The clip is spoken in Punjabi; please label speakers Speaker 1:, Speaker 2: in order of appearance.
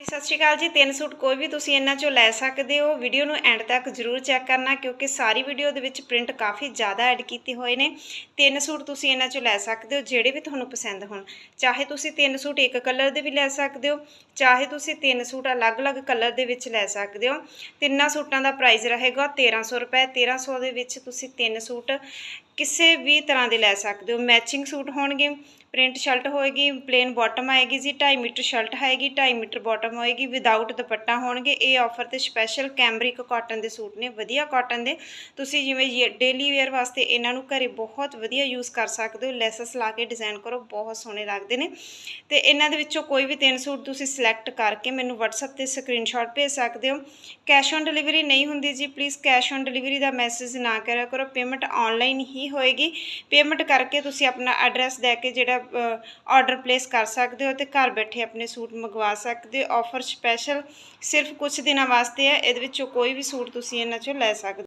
Speaker 1: ਸਤਿ ਸ਼੍ਰੀ ਅਕਾਲ ਜੀ, ਤਿੰਨ ਸੂਟ ਕੋਈ ਵੀ ਤੁਸੀਂ ਇਹਨਾਂ ਚੋਂ ਲੈ ਸਕਦੇ ਹੋ। ਵੀਡੀਓ ਨੂੰ ਐਂਡ ਤੱਕ ਜ਼ਰੂਰ ਚੈੱਕ ਕਰਨਾ, ਕਿਉਂਕਿ ਸਾਰੀ ਵੀਡੀਓ ਦੇ ਵਿੱਚ ਪ੍ਰਿੰਟ ਕਾਫੀ ਜ਼ਿਆਦਾ ਐਡ ਕੀਤੇ ਹੋਏ ਨੇ। ਤਿੰਨ ਸੂਟ ਤੁਸੀਂ ਇਹਨਾਂ ਚੋਂ ਲੈ ਸਕਦੇ ਹੋ, ਜਿਹੜੇ ਵੀ ਤੁਹਾਨੂੰ ਪਸੰਦ ਹੋਣ। ਚਾਹੇ ਤੁਸੀਂ ਤਿੰਨ ਸੂਟ ਇੱਕ ਕਲਰ ਦੇ ਵੀ ਲੈ ਸਕਦੇ ਹੋ, ਚਾਹੇ ਤੁਸੀਂ ਤਿੰਨ ਸੂਟ ਅਲੱਗ-ਅਲੱਗ ਕਲਰ ਦੇ ਵਿੱਚ ਲੈ ਸਕਦੇ ਹੋ। ਤਿੰਨਾਂ ਸੂਟਾਂ ਦਾ ਪ੍ਰਾਈਸ ਰਹੇਗਾ 1300 ਰੁਪਏ। 1300 ਦੇ ਵਿੱਚ ਤੁਸੀਂ ਤਿੰਨ ਸੂਟ ਕਿਸੇ ਵੀ ਤਰ੍ਹਾਂ ਦੇ ਲੈ ਸਕਦੇ ਹੋ। ਮੈਚਿੰਗ ਸੂਟ ਹੋਣਗੇ, ਪ੍ਰਿੰਟ ਸ਼ਰਟ ਹੋਏਗੀ ਪਲੇਨ ਬਾਟਮ ਆਏਗੀ ਜੀ 2.5 ਮੀਟਰ ਸ਼ਰਟ ਆਏਗੀ 2.5 ਮੀਟਰ ਬਾਟਮ ਹੋਏਗੀ ਵਿਦਆਊਟ ਦੁਪੱਟਾ ਹੋਣਗੇ। ਇਹ ਆਫਰ ਤੇ ਸਪੈਸ਼ਲ ਕੈਮਰਿਕ ਕਾਟਨ ਦੇ ਸੂਟ ਨੇ, ਵਧੀਆ ਕਾਟਨ ਦੇ। ਤੁਸੀਂ ਜਿਵੇਂ ਡੇਲੀ ਵੇਅਰ ਵਾਸਤੇ ਇਹਨਾਂ ਨੂੰ ਘਰੇ ਬਹੁਤ ਵਧੀਆ ਯੂਜ਼ ਕਰ ਸਕਦੇ ਹੋ। ਲੈਸਸ ਲਾ ਕੇ ਡਿਜ਼ਾਈਨ ਕਰੋ, ਬਹੁਤ ਸੋਹਣੇ ਲੱਗਦੇ ਨੇ। ਤੇ ਇਹਨਾਂ ਦੇ ਵਿੱਚੋਂ ਕੋਈ ਵੀ ਤਿੰਨ ਸੂਟ ਤੁਸੀਂ ਸਿਲੈਕਟ ਕਰਕੇ ਮੈਨੂੰ WhatsApp ਤੇ ਸਕਰੀਨਸ਼ਾਟ ਭੇਜ ਸਕਦੇ ਹੋ। ਕੈਸ਼ ਔਨ ਡਿਲੀਵਰੀ ਨਹੀਂ ਹੁੰਦੀ ਜੀ ਪਲੀਜ਼ ਕੈਸ਼ ਔਨ ਡਿਲੀਵਰੀ ਦਾ ਮੈਸੇਜ ਨਾ ਕਰਿਆ ਕਰੋ। ਪੇਮੈਂਟ ਆਨਲਾਈਨ ਹੀ ਹੋਏਗੀ। ਪੇਮੈਂਟ ਕਰਕੇ ਤੁਸੀਂ ਆਪਣਾ ਐਡਰੈਸ ਦੇ ਕੇ ਜਿਹੜਾ ਆਰਡਰ ਪਲੇਸ ਕਰ ਸਕਦੇ ਹੋ ਤੇ ਘਰ ਬੈਠੇ ਆਪਣੇ ਸੂਟ ਮੰਗਵਾ ਸਕਦੇ ਹੋ। ਆਫਰ ਸਪੈਸ਼ਲ ਸਿਰਫ ਕੁਝ ਦਿਨਾਂ ਵਾਸਤੇ ਹੈ। ਇਹਦੇ ਵਿੱਚੋਂ ਕੋਈ ਵੀ ਸੂਟ ਤੁਸੀਂ ਇਹਨਾਂ ਚੋਂ ਲੈ ਸਕਦੇ